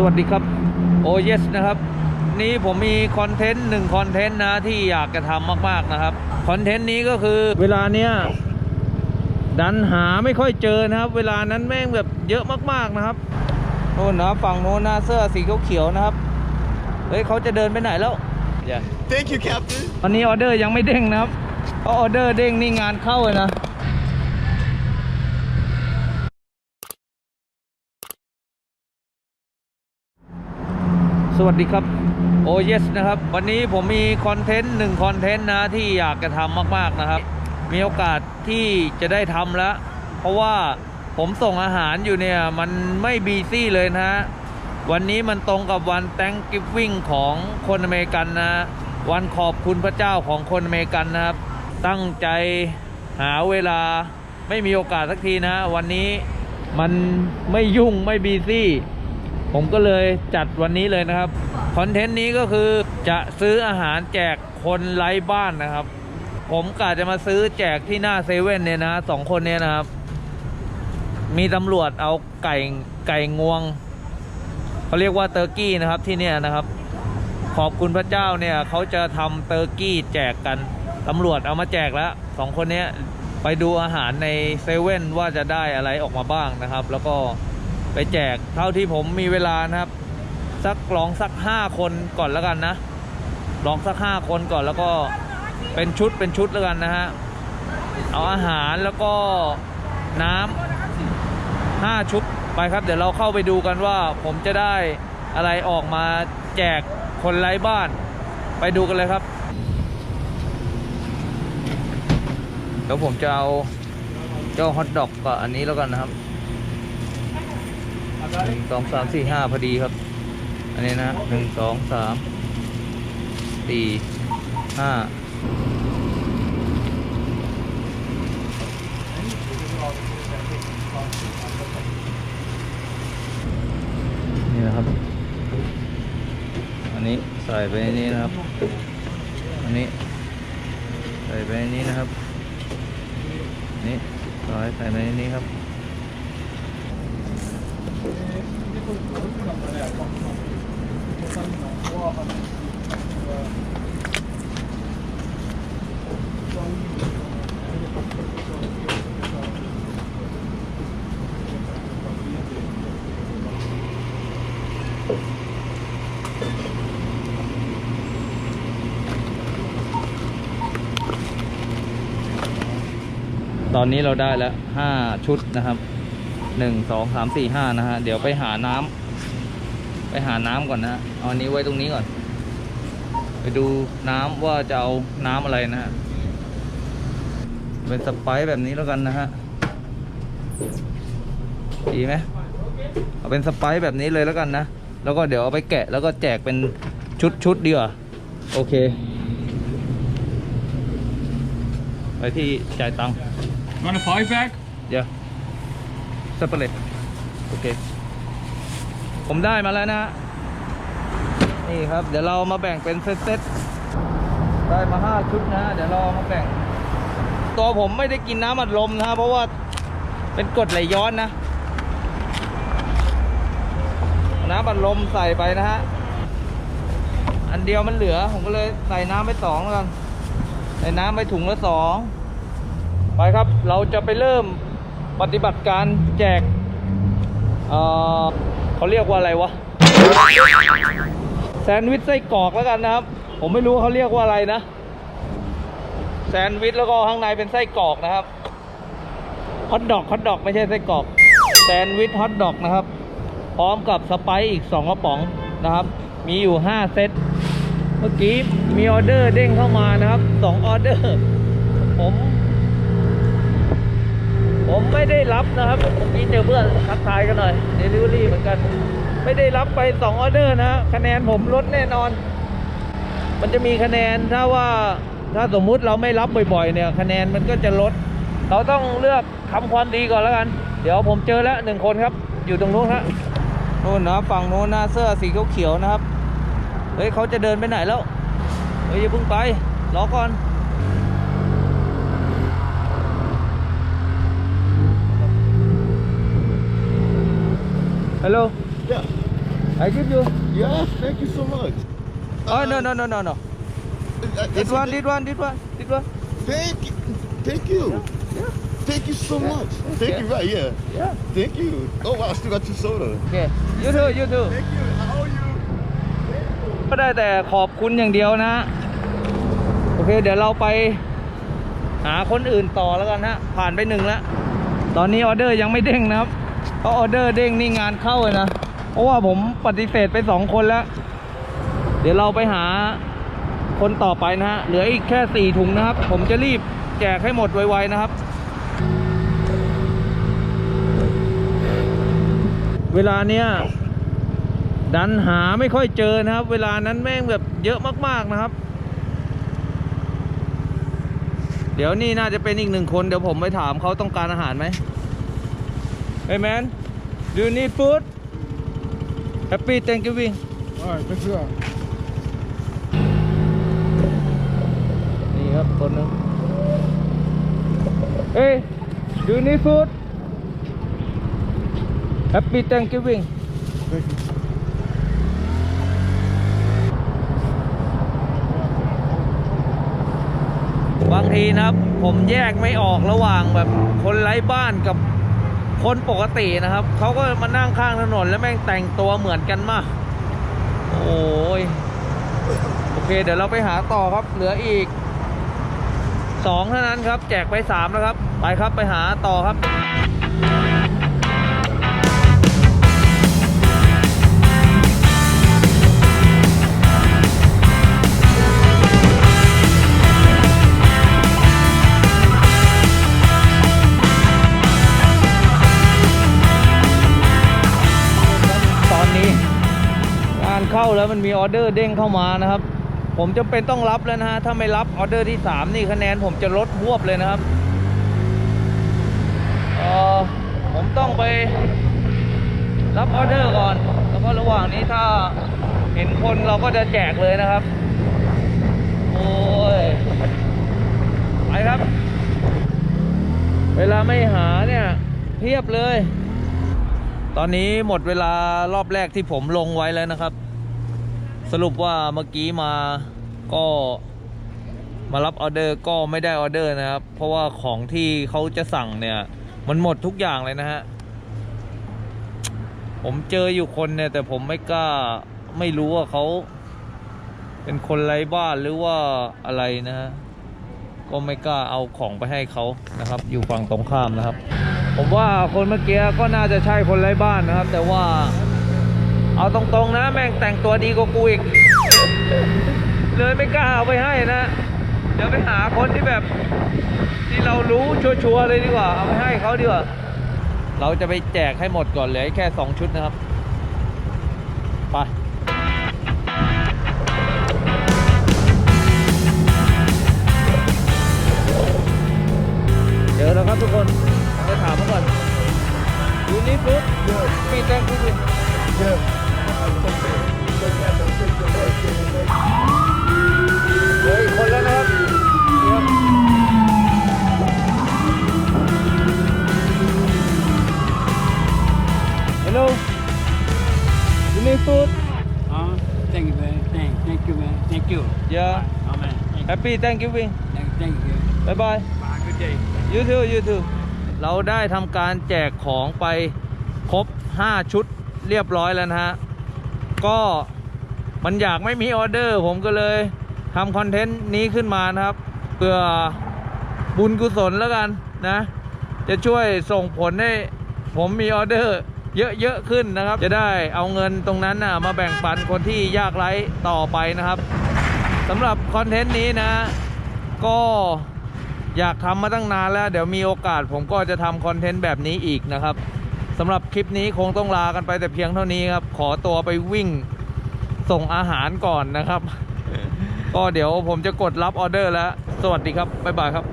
สวัสดีครับโอเยสนะครับ นี้ผมมีคอนเทนต์หนึ่งคอนเทนต์นะที่อยากจะทำมาก ๆ นะครับ คอนเทนต์นี้ก็คือเวลาเนี้ยดันหาไม่ค่อยเจอนะครับ เวลานั้นแม่งแบบเยอะมาก ๆ นะครับโน่นนะฝั่งโน้นนะเสื้อสีเขียวๆนะครับ เฮ้ยเขาจะเดินไปไหนแล้วอย่า Thank you, Captain. ตอนนี้ออเดอร์ยังไม่เด้งนะครับเพราะออเดอร์เด้งนี่งานเข้าเลยนะ สวัสดีครับโอเยสนะครับ วันนี้ผมมีคอนเทนต์หนึ่งคอนเทนต์นะที่อยากจะทำมากๆนะครับ มีโอกาสที่จะได้ทำแล้ว เพราะว่าผมส่งอาหารอยู่เนี่ย มันไม่บีซี่เลยนะ วันนี้มันตรงกับวัน Thanksgiving ของคนอเมริกันนะ วันขอบคุณพระเจ้าของคนอเมริกันนะครับ ตั้งใจหาเวลาไม่มีโอกาสสักทีนะ วันนี้มันไม่ยุ่งไม่บีซี่ ผมก็เลยจัดวันนี้เลยนะครับคอนเทนต์นี้ก็คือจะซื้ออาหารแจกคนไร้บ้านนะครับ ผมกะจะมาซื้อแจกที่หน้าเซเว่นเนี่ยนะสองคนเนี่ยนะครับ มีตำรวจเอาไก่ไก่งวงเขาเรียกว่าเตอร์กี้นะครับที่เนี่ยนะครับ ขอบคุณพระเจ้าเนี่ยเขาจะทำเตอร์กี้แจกกันตำรวจเอามาแจกแล้วสองคนนี้ไปดูอาหารในเซเว่นว่าจะได้อะไรออกมาบ้างนะครับ แล้วก็ ไปแจกเท่าที่ผมมีเวลานะครับ สักลองสักห้าคนก่อนแล้วกันนะ ลองสักห้าคนก่อนแล้วก็เป็นชุดเป็นชุดแล้วกันนะฮะ เอาอาหารแล้วก็น้ำห้าชุดไปครับ เดี๋ยวเราเข้าไปดูกันว่าผมจะได้อะไรออกมาแจกคนไร้บ้านไปดูกันเลยครับเดี๋ยวผมจะเอาเจ้าฮอทดอกกับอันนี้แล้วกันนะครับ หนึ่งสองสามสี่ห้าพอดีครับ อันนี้นะหนึ่งสองสามสี่ห้านี่นะครับ อันนี้ใส่ไปในนี้นะครับ อันนี้ ใส่ไปในนี้นะครับ นี่ร้อยใส่ไปในนี้ครับ อนนี้เราได้แล้วห้าชุดนะครับหนึ่งสองสามสี่ห้านะฮะเดี๋ยวไปหาน้ำไปหาน้ำก่อนนะเอาอันนี้ไว้ตรงนี้ก่อน ไปดูน้ำว่าจะเอาน้ำอะไรนะฮะเป็นสไปซ์แบบนี้แล้วกันนะฮะดีไหมเอาเป็นสไปซ์แบบนี้เลยแล้วกันนะ แล้วก็เดี๋ยวเอาไปแกะแล้วก็แจกเป็นชุดชุดดีกว่าโอเค ไปที่จ่ายตังค์ Want a five pack? เดี๋ยวสเปรตโอเคผมได้มาแล้วนะ นี่ครับ เดี๋ยวเรามาแบ่งเป็นเซตๆ ได้มาห้าชุดนะ เดี๋ยวเรามาแบ่ง ตัวผมไม่ได้กินน้ำอัดลมนะ เพราะว่าเป็นกรดไหลย้อนนะ น้ำอัดลมใส่ไปนะฮะ อันเดียวมันเหลือ ผมก็เลยใส่น้ำไปสองแล้วกัน ใส่น้ำไปถุงละสอง ไปครับเราจะไปเริ่มปฏิบัติการแจกเออเขาเรียกว่าอะไรวะแซนด์วิชไส้กรอกแล้วกันนะครับ ผมไม่รู้เขาเรียกว่าอะไรนะแซนด์วิชแล้วก็ข้างในเป็นไส้กรอกนะครับฮอทดอกฮอทดอกไม่ใช่ไส้กรอกแซนด์วิชฮอทดอกนะครับ พร้อมกับสไปซ์อีก 2 กระป๋องนะครับ มีอยู่ 5 เซตเมื่อกี้มีออเดอร์เด้งเข้ามานะครับ 2 ออเดอร์ ผม ผมไม่ได้รับนะครับมีเจอเพื่อนทักทายกันหน่อยเดลิเวอรี่เหมือนกัน ไม่ได้รับไป2ออเดอร์นะคะแนนผมลดแน่นอน มันจะมีคะแนนถ้าว่าถ้าสมมุติเราไม่รับบ่อยๆ เนี่ยคะแนนมันก็จะลด เราต้องเลือกทำความดีก่อนแล้วกัน เดี๋ยวผมเจอแล้วหนึ่งคนครับ อยู่ตรงนู้นฮะนู่นนะฝั่งนู้นนะเสื้อสีเขียวๆนะครับเฮ้ยเขาจะเดินไปไหนแล้วเฮ้ยอย่าเพิ่งไปรอก่อน ฮัลโหล Yeah. I give you Yeah, thank you so much. oh no no no no no Uh, this one this one this one this one Thank you. Thank you. yeah Thank you so much. Yeah. Thank you, right? Yeah. yeah Thank you. Oh wow, I still got two soda. okay you too you too Thank you. How are you? ก็ได้แต่ขอบคุณอย่างเดียวนะ โอเค เดี๋ยวเราไปหาคนอื่นต่อแล้วกันฮะ ผ่านไปหนึ่งแล้ว ตอนนี้ออเดอร์ยังไม่เด้งนะครับ เพราออเดอร์เด้งนี่งานเข้าเลยนะ เพราะว่าผมปฏิเสธไปสองคนแล้ว เดี๋ยวเราไปหาคนต่อไปนะฮะ เหลืออีกแค่สี่ถุงนะครับ ผมจะรีบแจกให้หมดไวๆนะครับ เวลาเนี้ยดันหาไม่ค่อยเจอนะครับ เวลานั้นแม่งแบบเยอะมากๆนะครับ เดี๋ยวนี่น่าจะเป็นอีกหนึ่งคน เดี๋ยวผมไปถามเขาต้องการอาหารไหม เฮ้ยแมน do you need food happy Thanksgiving Alright, for sure. นี่ครับคนหนึงเฮ้ย do you need food happy Thanksgiving Thank you. บางทีนะครับ ผมแยกไม่ออกระหว่างแบบคนไร้บ้านกับ คนปกตินะครับ เขาก็มานั่งข้างถนนแล้วแม่งแต่งตัวเหมือนกันมาก โอ้ย โอเค เดี๋ยวเราไปหาต่อครับ เหลืออีกสองเท่านั้นครับ แจกไปสามแล้วครับ ไปครับไปหาต่อครับ แล้วมันมีออเดอร์เด้งเข้ามานะครับ ผมจะเป็นต้องรับแล้วนะฮะถ้าไม่รับออเดอร์ที่ 3 นี่คะแนนผมจะลดหวบเลยนะครับเออผมต้องไปรับออเดอร์ก่อน แล้วก็ระหว่างนี้ถ้าเห็นคนเราก็จะแจกเลยนะครับ โอ้ยไปครับ เวลาไม่หาเนี่ยเพียบเลย ตอนนี้หมดเวลารอบแรกที่ผมลงไว้แล้วนะครับ สรุปว่าเมื่อกี้มาก็มารับออเดอร์ก็ไม่ได้ออเดอร์นะครับ เพราะว่าของที่เขาจะสั่งเนี่ย มันหมดทุกอย่างเลยนะฮะ ผมเจออยู่คนเนี่ย แต่ผมไม่กล้าไม่รู้ว่าเขาเป็นคนไร้บ้านหรือว่าอะไรนะฮะ ก็ไม่กล้าเอาของไปให้เขานะครับ อยู่ฝั่งตรงข้ามนะครับ ผมว่าคนเมื่อกี้ก็น่าจะใช่คนไร้บ้านนะครับ แต่ว่า เอาตรงๆนะ แม่งแต่งตัวดีกว่ากูอีก เลยไม่กล้าเอาไปให้นะ เดี๋ยวไปหาคนที่แบบ ที่เรารู้ชัวร์ๆเลยดีกว่า เอาไปให้เขาดีกว่า เราจะไปแจกให้หมดก่อนเหลือแค่ 2 ชุดนะครับ ไปเจอแล้วครับทุกคนไปถามเขาก่อนยูนิฟุตมีแตงคุย Yeah. เ man. Thank, แฮปปี้แตงกิวิ่ง thank, thank you. บายบาย Bye. Good day. ยูทูยูทูเราได้ทำการแจกของไปครบ 5 ชุดเรียบร้อยแล้วนะฮะ ก็มันอยากไม่มีออเดอร์ ผมก็เลยทำคอนเทนต์นี้ขึ้นมานะครับเพื่อบุญกุศลแล้วกันนะ จะช่วยส่งผลให้ผมมีออเดอร์เยอะๆขึ้นนะครับ จะได้เอาเงินตรงนั้นนะมาแบ่งปันคนที่ยากไร้ต่อไปนะครับ สำหรับคอนเทนต์นี้นะ ก็อยากทำมาตั้งนานแล้ว เดี๋ยวมีโอกาสผมก็จะทำคอนเทนต์แบบนี้อีกนะครับสำหรับคลิปนี้คงต้องลากันไปแต่เพียงเท่านี้ครับ ขอตัวไปวิ่งส่งอาหารก่อนนะครับ ก็เดี๋ยวผมจะกดรับออเดอร์แล้ว สวัสดีครับ บ๊ายบายครับ